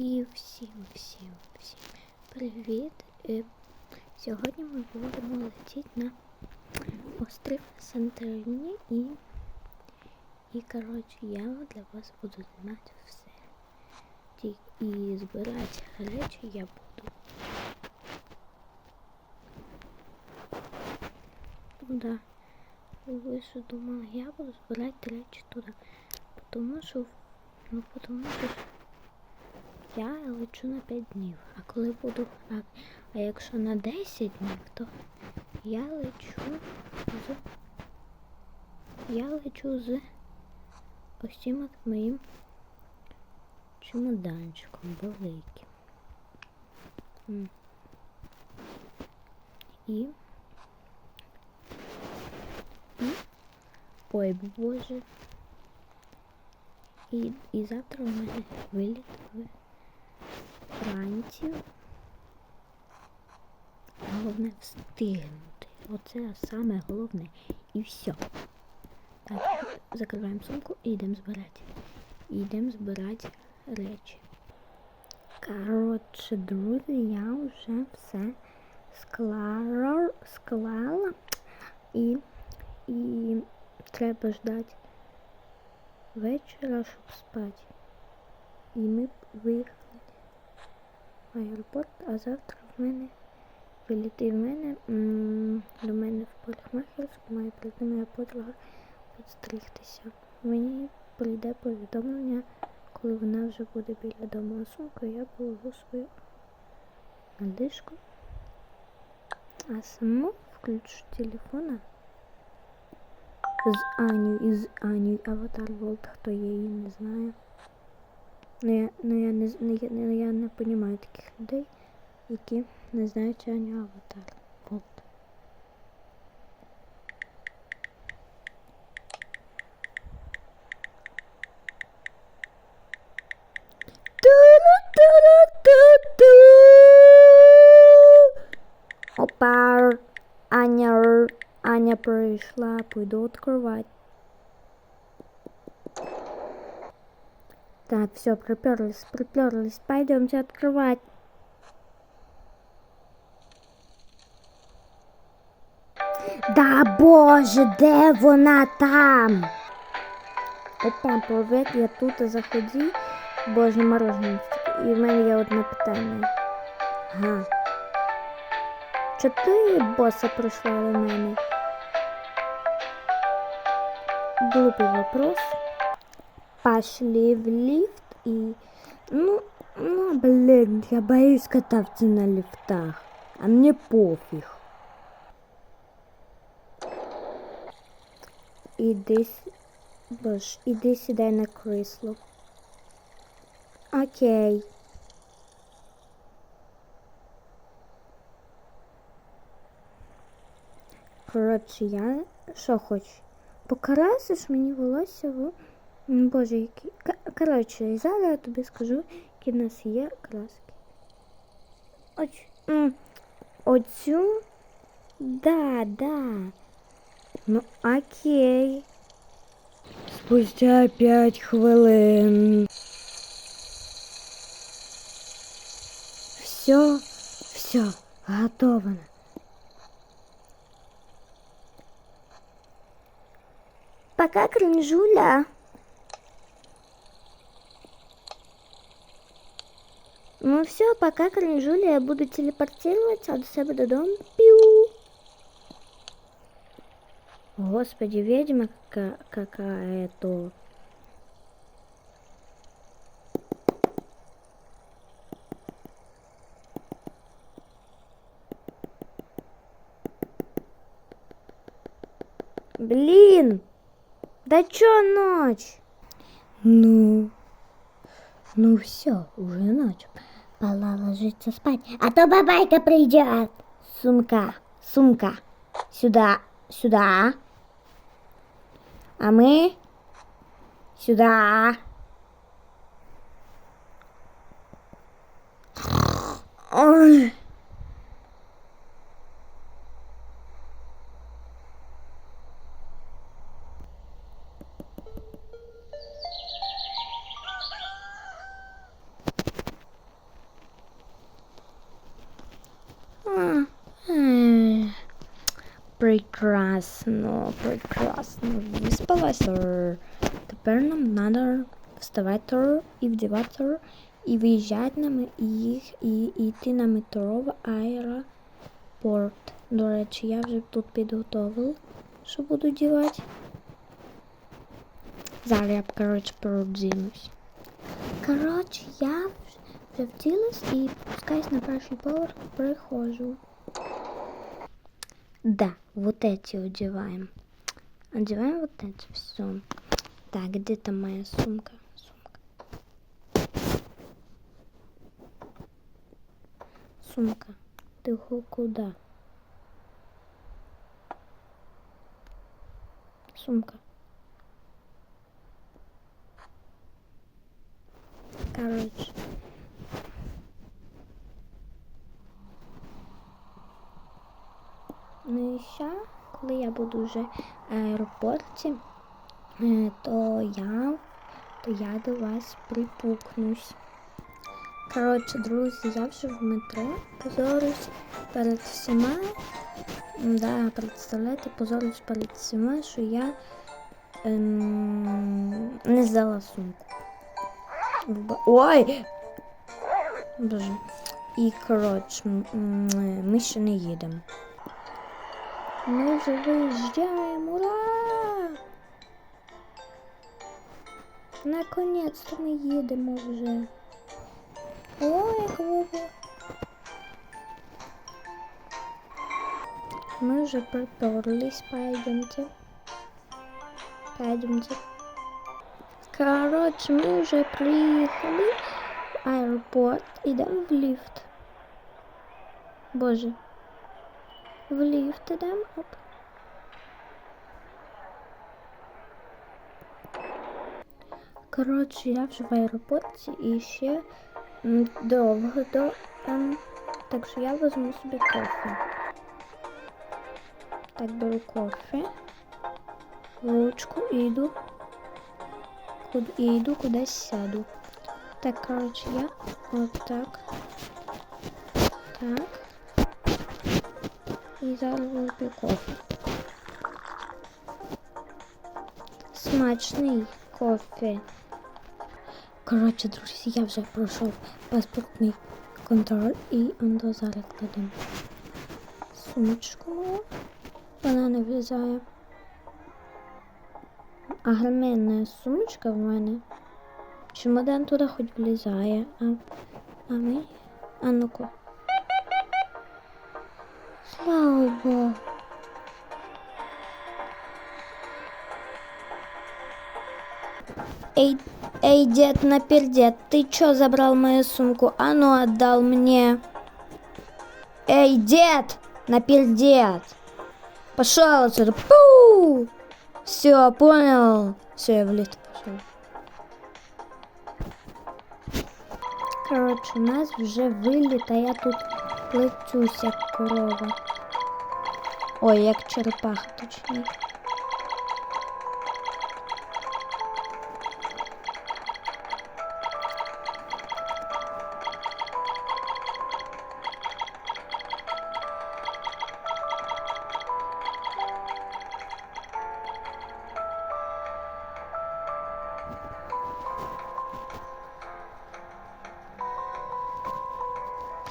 І всім, всім, всім привіт! Е, Сьогодні ми будемо летіти на острів Санторині і, і коротше, я для вас буду знімати все. І збирати речі я буду. Туди. Ви що думали, я буду збирати речі туди. Тому що, ну, тому що я лечу на 5 днів. А коли буду. А, якщо на 10 днів, то я лечу з. Я лечу з ось цим от моїм чемоданчиком великим. І. Ой, боже. І, і завтра у мене виліт в Головне встигнути. Оце саме головне. І все. Так, закриваємо сумку і йдемо збирати. І йдемо збирати речі. Коротше, друзі, я вже все склала, склала і, і треба ждати вечора, щоб спати. І ми виїхали аеропорт, а завтра в мене виліти в мене до мене в парикмахерську має прийти моя подруга підстригтися. Мені прийде повідомлення, коли вона вже буде біля дому сумку, я положу свою на ліжко. А саму включу телефона з Аню із Аню Аватар Волт, хто є її не знає. Ну я, ну, я не, не, я- ну, я не розумію таких людей, які не знають Аню Аватар. Ту-ру-ту-ру-ту-ту. Опа, Аня, Аня прийшла, пойду открывать. Так, все, приперлись, приперлись. Пойдемте открывать. Да боже, де вона там? Опа, привет, я тут заходи. Боже, мороженое. І в мене є одне питання. Ага. Чи ти боса прийшла до мене? Глупий вопрос. Пошли в лифт и... Ну, ну, блин, я боюсь кататься на лифтах. А мне пофиг. Іди, с- боже, іди сідай на крісло. Окей. Коротше, я що хочу? Покрасиш мені волосся в. М, Боже, які. К- Коротше, і зараз я тобі скажу, які в нас є краски. Оч... м, Оцю. Да, да. Ну, окей. Спустя п'ять хвилин. Все, все, готово. Пока, кринжуля. Ну все, пока, кринжуля, я буду телепортироваться до себе додому. Пиу. Господи, ведьма кака- какая-то. Блин! Да чё ночь? Ну, ну все, уже ночь. Пора ложиться спать, а то бабайка придет. Сумка, сумка, сюда, сюда. А мы сюда. Ой. Прекрасно, прекрасно. Виспалася. Тепер нам треба вставати і вдівати і виїжджати на їх і йти на метро в аеропорт. До речі, я вже тут підготовив, що буду дівати. Зараз я, коротше, переодінусь. Коротше, я вже- вділась і спускаюсь на перший поверх, приходжу. Да, вот эти одеваем. Одеваем вот эти, все. Так, где там моя сумка? Сумка. Сумка. Ты куда? Сумка. Короче. Ну і ще, коли я буду вже в аеропорті, е, то я, то я до вас припукнусь. Коротше, друзі, я вже в метро позорюсь перед всіма. Да, представляєте, позорюсь перед всіма, що я ем, не здала сумку. Ой! Боже. І коротше, ми ще не їдемо. Ми вже виїжджаємо, ура! Наконець-то ми їдемо вже. Ой, як довго. Мы уже приперлись, пойдемте. Пойдемте. Короче, мы уже приехали в аэропорт, идем в лифт. Боже. в лифт идем, оп. Коротше, я вже в аеропорті і ще довго до. Ем, так що я візьму собі кофе. Так, беру кофе, ручку і йду. Куд, і йду кудись сяду. Так, коротше, я от так. І кофе. Смачний кофе. Коротше, друзі, я вже пройшов паспортний контроль і он до кладемо сумочку. Вона не влізає. А гарменна сумочка в мене. Чемодан туди хоч влізає. А, а ми? А ну-ка. Слава Богу. Эй, эй, дед напердед, ты чё забрал мою сумку? А ну отдал мне. Эй, дед, напердед. Пошел отсюда. Пу! Все, понял. Все, я в лифт пошел. Короче, у нас вже виліт, а я тут плетусь, як корова. Ой, як черепаха, точніше.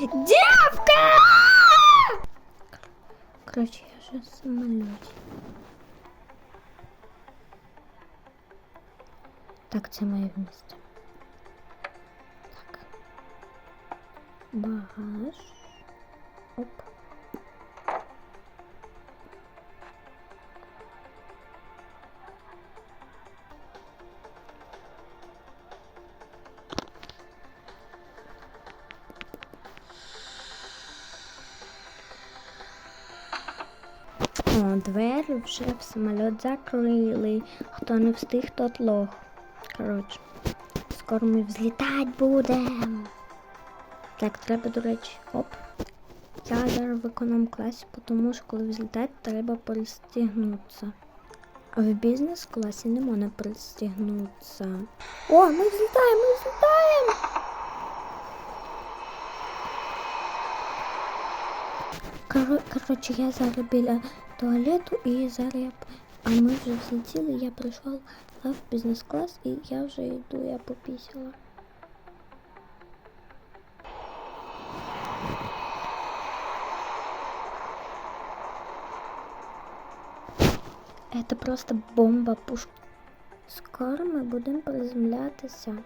Девка! Короче, же в самолете. Так, це моє місце. Так. Багаж. Оп. Двері вже в самоліт закрили. Хто не встиг, тот лох. Коротше, скоро ми взлітати будемо. Так, треба, до речі, оп. Я зараз в економ класі, тому що коли взлітати, треба пристігнутися. А в бізнес класі не можна пристігнутися. О, ми взлітаємо, ми взлітаємо! Коро- Коротше, я зараз біля туалету і зараз я. п- А ми вже злетіли, я прийшла в бізнес-клас і я вже йду, я попісила. Это просто бомба пушка. Скоро ми будемо приземлятися.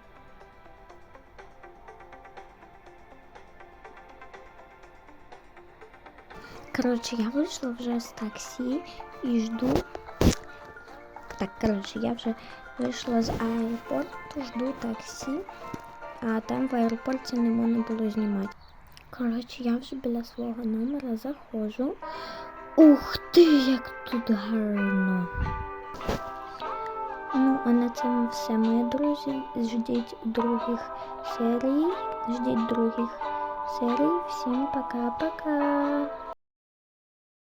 Коротше, я вийшла вже з таксі і жду. Так, коротше, я вже вийшла з аеропорту, жду таксі, а там в аеропорті не можна було знімати. Коротше, я вже біля свого номера заходжу. Ух ти, як тут гарно! Ну, а на цьому все, мої друзі. Ждіть других серій. Ждіть других серій. Всім пока-пока.